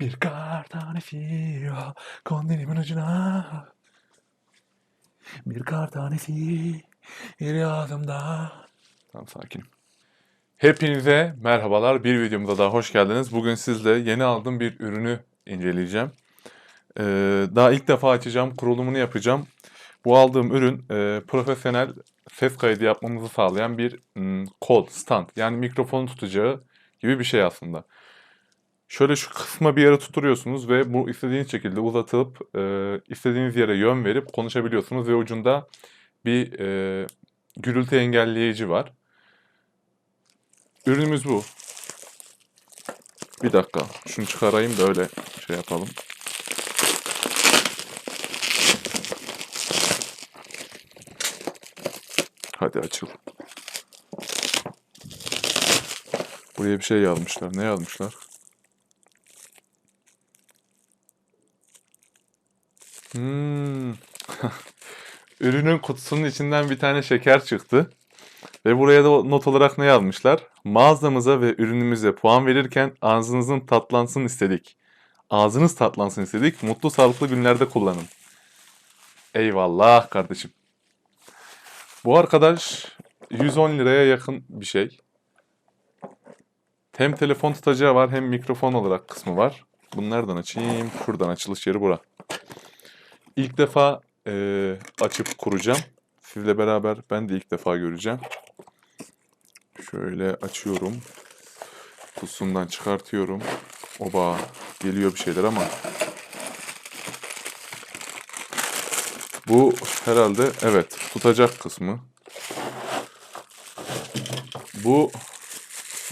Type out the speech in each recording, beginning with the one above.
Bir kar tanesi kondilimin ucuna. Bir kar tanesi bir ağzımda. Tamam sakinim. Hepinize merhabalar. Bir videomuza daha hoş geldiniz. Bugün sizle yeni aldığım bir ürünü inceleyeceğim. Ee, daha ilk defa açacağım, kurulumunu yapacağım. Bu aldığım ürün e, profesyonel ses kaydı yapmamızı sağlayan bir mm, kol, stand. Yani mikrofonu tutacağı gibi bir şey aslında. Şöyle şu kısma bir yere tuturuyorsunuz ve bu istediğiniz şekilde uzatıp e, istediğiniz yere yön verip konuşabiliyorsunuz ve ucunda bir e, gürültü engelleyici var. Ürünümüz bu. Bir dakika. Şunu çıkarayım da öyle şey yapalım. Hadi açıl. Buraya bir şey yazmışlar. Ne yazmışlar? Hmm. Ürünün kutusunun içinden bir tane şeker çıktı. Ve buraya da not olarak ne yazmışlar? Mağazamıza ve ürünümüze puan verirken ağzınızın tatlansın istedik. Ağzınız tatlansın istedik. Mutlu sağlıklı günlerde kullanın. Eyvallah kardeşim. Bu arkadaş 110 liraya yakın bir şey. Hem telefon tutacağı var hem mikrofon olarak kısmı var. Bunu nereden açayım? Şuradan açılış yeri bura. İlk defa eee, açıp kuracağım. Sizle beraber ben de ilk defa göreceğim. Şöyle açıyorum. Kutusundan çıkartıyorum. Oba geliyor bir şeyler ama. Bu herhalde evet tutacak kısmı. Bu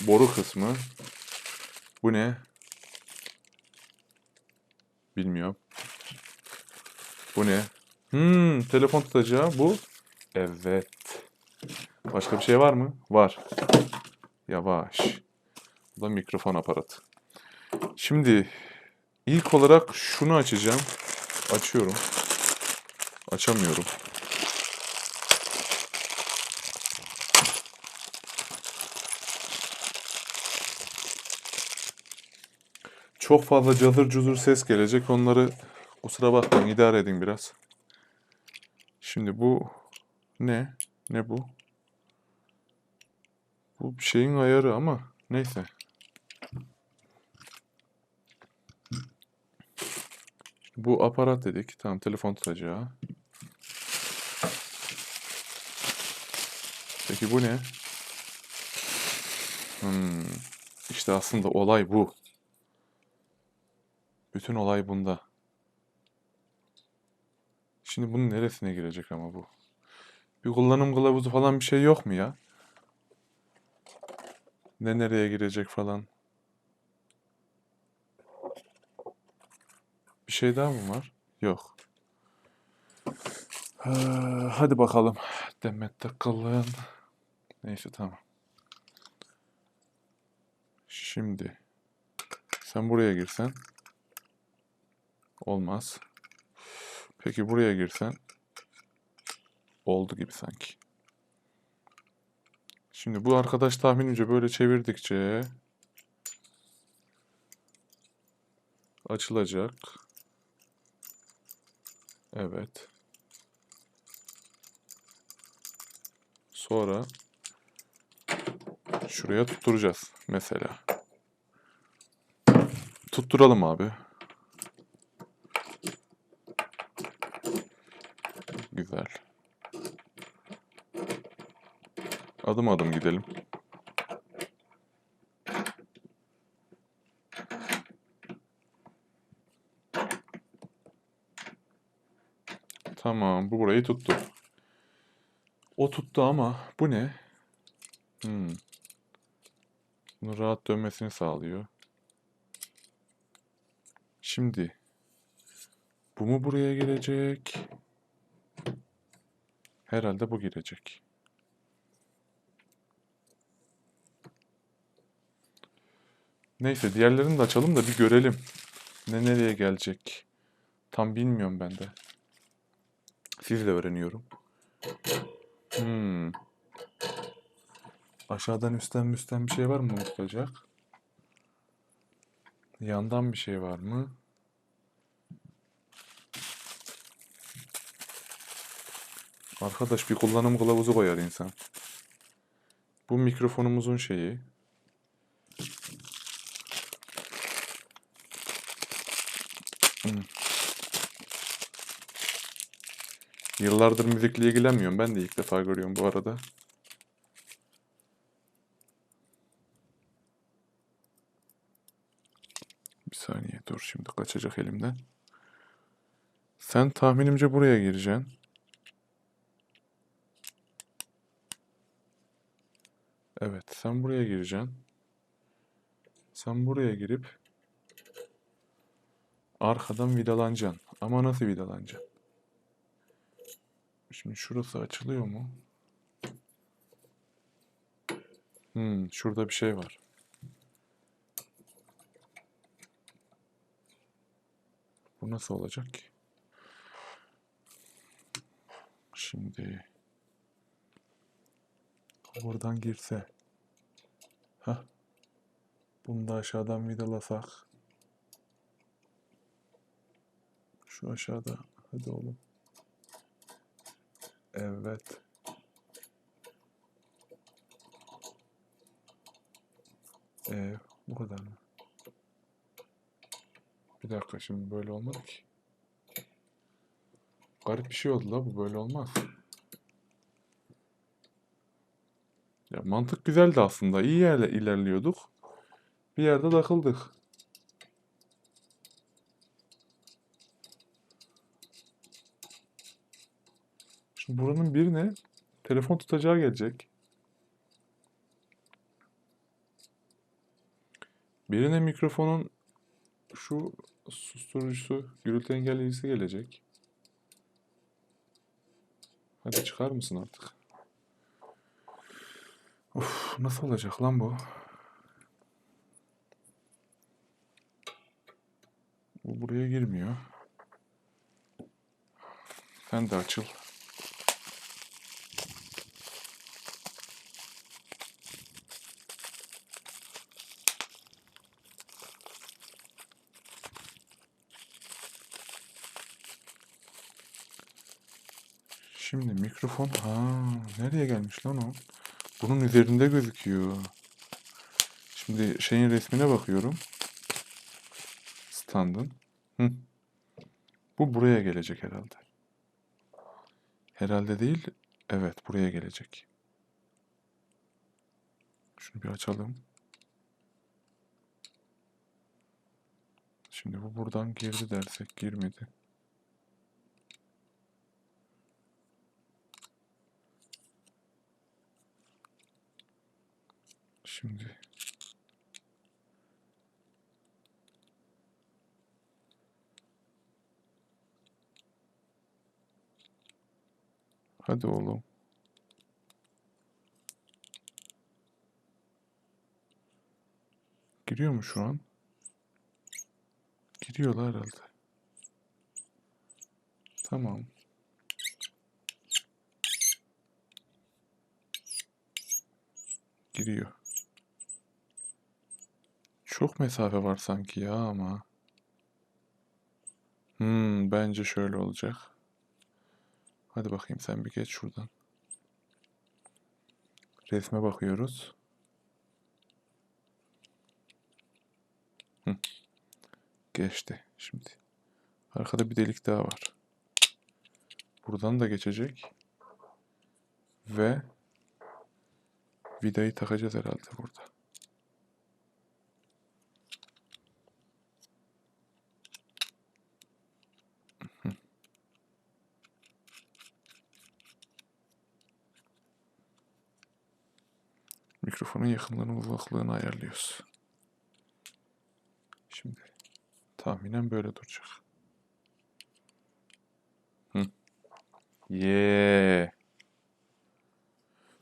boru kısmı. Bu ne? Bilmiyorum. Bu ne? Hmm, telefon tutacağı bu. Evet. Başka bir şey var mı? Var. Yavaş. Bu da mikrofon aparatı. Şimdi ilk olarak şunu açacağım. Açıyorum. Açamıyorum. Çok fazla cazır cuzur ses gelecek. Onları kusura bakmayın idare edin biraz. Şimdi bu ne? Ne bu? Bu bir şeyin ayarı ama neyse. Bu aparat dedik. Tamam telefon tutacağı. Peki bu ne? Hmm. İşte aslında olay bu. Bütün olay bunda. Şimdi bunun neresine girecek ama bu? Bir kullanım kılavuzu falan bir şey yok mu ya? Ne nereye girecek falan? Bir şey daha mı var? Yok. Ha, hadi bakalım. Demet takılın. Neyse tamam. Şimdi sen buraya girsen olmaz. Peki buraya girsen oldu gibi sanki. Şimdi bu arkadaş tahminimce böyle çevirdikçe açılacak. Evet. Sonra şuraya tutturacağız mesela. Tutturalım abi. Güzel. Adım adım gidelim. Tamam, bu burayı tuttu. O tuttu ama bu ne? Hmm. Bunu rahat dönmesini sağlıyor. Şimdi bu mu buraya girecek? Herhalde bu girecek. Neyse diğerlerini de açalım da bir görelim. Ne nereye gelecek? Tam bilmiyorum ben de. Sizle öğreniyorum. Hmm. Aşağıdan üstten müstten bir şey var mı unutulacak? Yandan bir şey var mı? Arkadaş bir kullanım kılavuzu koyar insan. Bu mikrofonumuzun şeyi. Yıllardır müzikle ilgilenmiyorum. Ben de ilk defa görüyorum bu arada. Bir saniye dur şimdi kaçacak elimden. Sen tahminimce buraya gireceksin. Evet, sen buraya gireceksin. Sen buraya girip arkadan vidalanacaksın. Ama nasıl vidalanacaksın? Şimdi şurası açılıyor mu? Hmm, şurada bir şey var. Bu nasıl olacak ki? Şimdi buradan girse. Hah. Bunu da aşağıdan vidalasak. Şu aşağıda. Hadi oğlum. Evet. Ee, bu kadar mı? Bir dakika şimdi böyle olmadı ki. Garip bir şey oldu la bu böyle olmaz. Ya mantık güzeldi aslında. İyi yerle ilerliyorduk. Bir yerde takıldık. Buranın birine telefon tutacağı gelecek. Birine mikrofonun şu susturucusu, gürültü engelleyicisi gelecek. Hadi çıkar mısın artık? Of, nasıl olacak lan bu? Bu buraya girmiyor. Sen de açıl. Mikrofon ha nereye gelmiş lan o? Bunun üzerinde gözüküyor. Şimdi şeyin resmine bakıyorum. Standın. Hı. Bu buraya gelecek herhalde. Herhalde değil. Evet buraya gelecek. Şunu bir açalım. Şimdi bu buradan girdi dersek girmedi. Şimdi Hadi oğlum. Giriyor mu şu an? Giriyorlar herhalde. Tamam. Giriyor. Çok mesafe var sanki ya ama. Hmm, bence şöyle olacak. Hadi bakayım sen bir geç şuradan. Resme bakıyoruz. Hı. Geçti şimdi. Arkada bir delik daha var. Buradan da geçecek. Ve vidayı takacağız herhalde burada. Mikrofonun yakınlığını uzaklığını ayarlıyoruz. Şimdi tahminen böyle duracak. Hı. Yeah.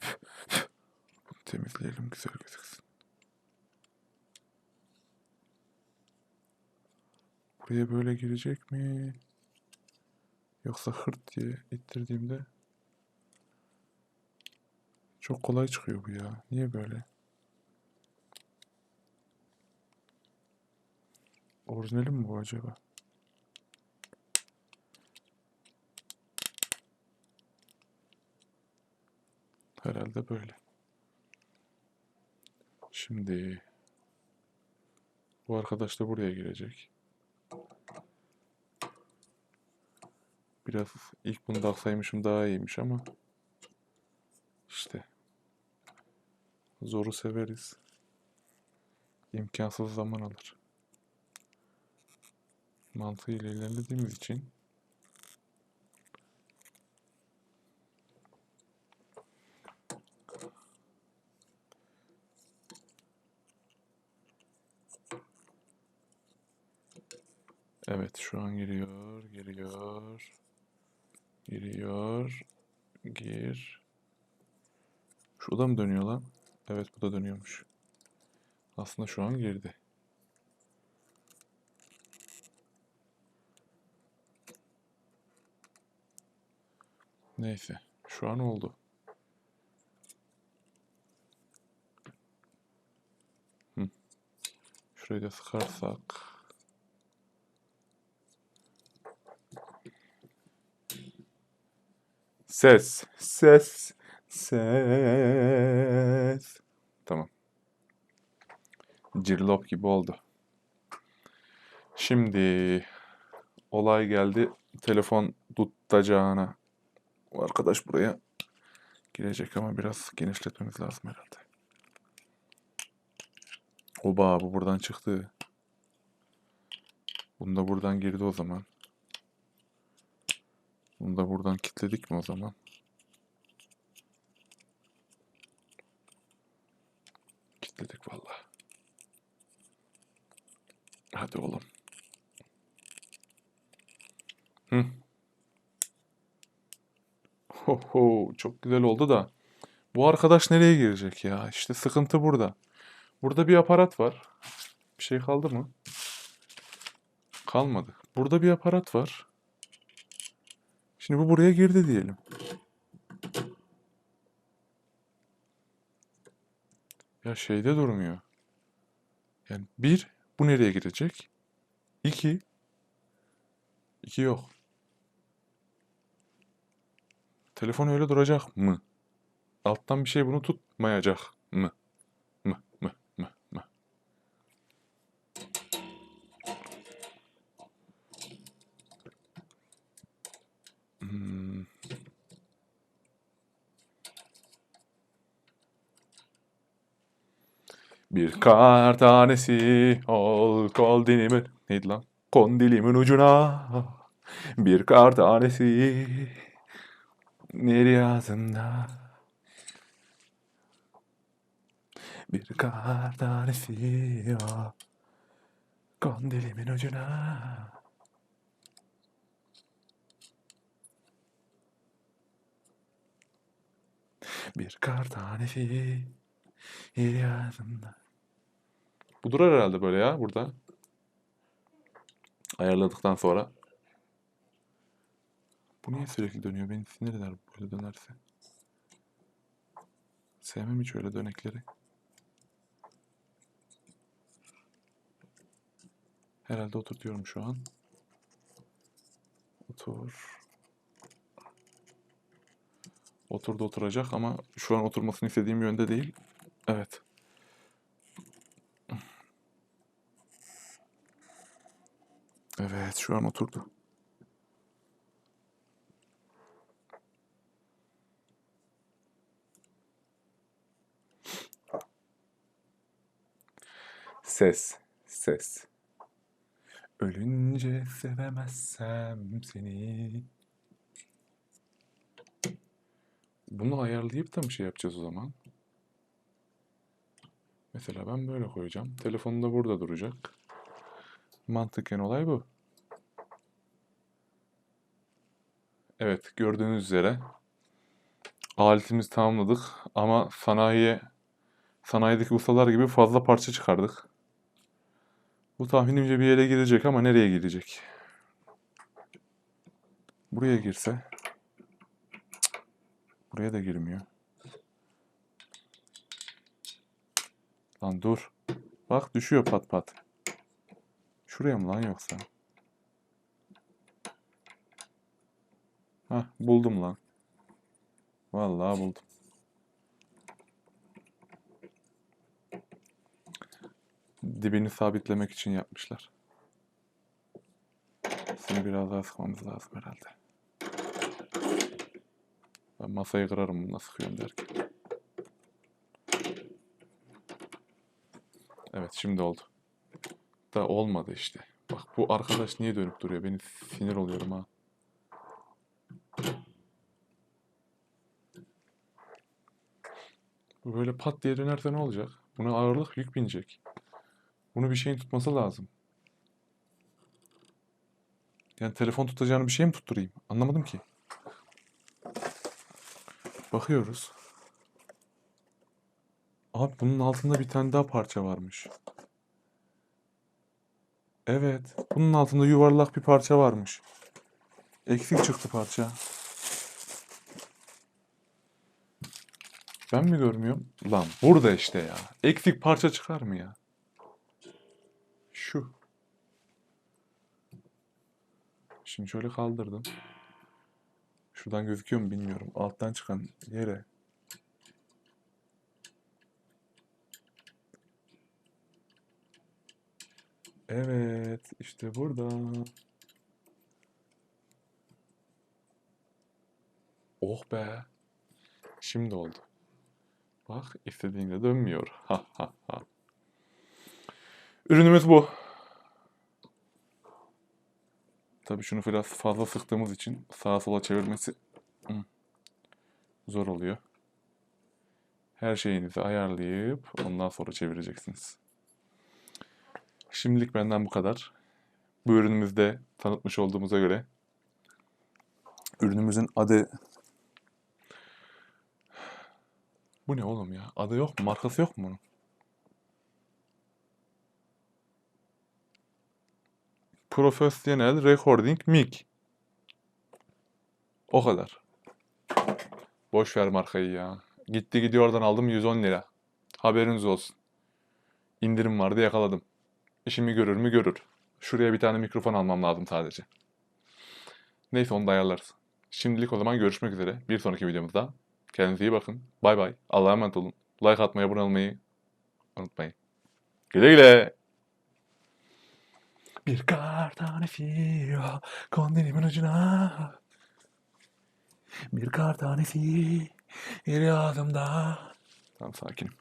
Temizleyelim güzel gözüksün. Buraya böyle girecek mi? Yoksa hırt diye ittirdiğimde çok kolay çıkıyor bu ya. Niye böyle? Orijinali mi bu acaba? Herhalde böyle. Şimdi bu arkadaş da buraya girecek. Biraz ilk bunu da aksaymışım daha iyiymiş ama işte zoru severiz. İmkansız zaman alır. Mantığıyla ilerlediğimiz için Evet şu an giriyor, giriyor, giriyor, gir. Şurada mı dönüyor lan? Evet bu da dönüyormuş. Aslında şu an girdi. Neyse şu an oldu. Hı. Şurayı da sıkarsak. Ses, ses, ses. Tamam. Cirlop gibi oldu. Şimdi olay geldi. Telefon tutacağına. O arkadaş buraya girecek ama biraz genişletmemiz lazım herhalde. Oba bu buradan çıktı. Bunu da buradan girdi o zaman. Bunu da buradan kilitledik mi o zaman? Kilitledik vallahi. Hadi oğlum. Hı. Ho ho çok güzel oldu da. Bu arkadaş nereye girecek ya? İşte sıkıntı burada. Burada bir aparat var. Bir şey kaldı mı? Kalmadı. Burada bir aparat var. Şimdi bu buraya girdi diyelim. Ya şeyde durmuyor. Yani bir, bu nereye girecek? İki, iki yok. Telefon öyle duracak mı? Alttan bir şey bunu tutmayacak mı? Mı, mı, mı, mı? Hmm. Bir kar tanesi. Ol kol dilimin neydi lan? Kondilimin ucuna. Bir kar tanesi. Nereye ağzımda bir kar tanesi. Ol kondilimin ucuna. Bir kar tanesi. Ağzımda bu durar herhalde böyle ya burada. Ayarladıktan sonra. Bu niye sürekli dönüyor? Beni sinir eder böyle dönerse. Sevmem hiç öyle dönekleri. Herhalde oturtuyorum şu an. Otur. Oturdu oturacak ama şu an oturmasını istediğim yönde değil. Evet. Evet, şu an oturdu. Ses, ses. Ölünce sevemezsem seni. Bunu ayarlayıp da mı şey yapacağız o zaman? Mesela ben böyle koyacağım. Telefonu da burada duracak. Mantıken olay bu. Evet, gördüğünüz üzere aletimizi tamamladık ama sanayiye sanayideki ustalar gibi fazla parça çıkardık. Bu tahminimce bir yere girecek ama nereye girecek? Buraya girse buraya da girmiyor. Lan dur. Bak düşüyor pat pat. Şuraya mı lan yoksa? Hah buldum lan. Vallahi buldum. Dibini sabitlemek için yapmışlar. Seni biraz daha sıkmamız lazım herhalde. Ben masayı kırarım bununla sıkıyorum derken. Evet şimdi oldu. Da olmadı işte. Bak bu arkadaş niye dönüp duruyor? Beni sinir oluyorum ha. Bu böyle pat diye dönerse ne olacak? Buna ağırlık yük binecek. Bunu bir şeyin tutması lazım. Yani telefon tutacağını bir şey mi tutturayım? Anlamadım ki. Bakıyoruz. Abi bunun altında bir tane daha parça varmış. Evet. Bunun altında yuvarlak bir parça varmış. Eksik çıktı parça. Ben mi görmüyorum? Lan burada işte ya. Eksik parça çıkar mı ya? Şu. Şimdi şöyle kaldırdım. Şuradan gözüküyor mu bilmiyorum. Alttan çıkan yere. Evet, işte burada. Oh be. Şimdi oldu. Bak istediğinde dönmüyor. Ürünümüz bu. Tabii şunu biraz fazla sıktığımız için sağa sola çevirmesi zor oluyor. Her şeyinizi ayarlayıp ondan sonra çevireceksiniz. Şimdilik benden bu kadar. Bu ürünümüzü de tanıtmış olduğumuza göre ürünümüzün adı Bu ne oğlum ya? Adı yok mu? Markası yok mu bunun? Professional Recording Mic. O kadar. Boş ver markayı ya. Gitti gidiyor oradan aldım 110 lira. Haberiniz olsun. İndirim vardı yakaladım. İşimi görür mü görür. Şuraya bir tane mikrofon almam lazım sadece. Neyse onu da ayarlarız. Şimdilik o zaman görüşmek üzere. Bir sonraki videomuzda. Kendinize iyi bakın. Bay bay. Allah'a emanet olun. Like atmayı, abone olmayı unutmayın. Güle güle. Bir kar tanesi kondilimin ucuna. Bir kar tanesi eli ağzımda. Tamam sakinim.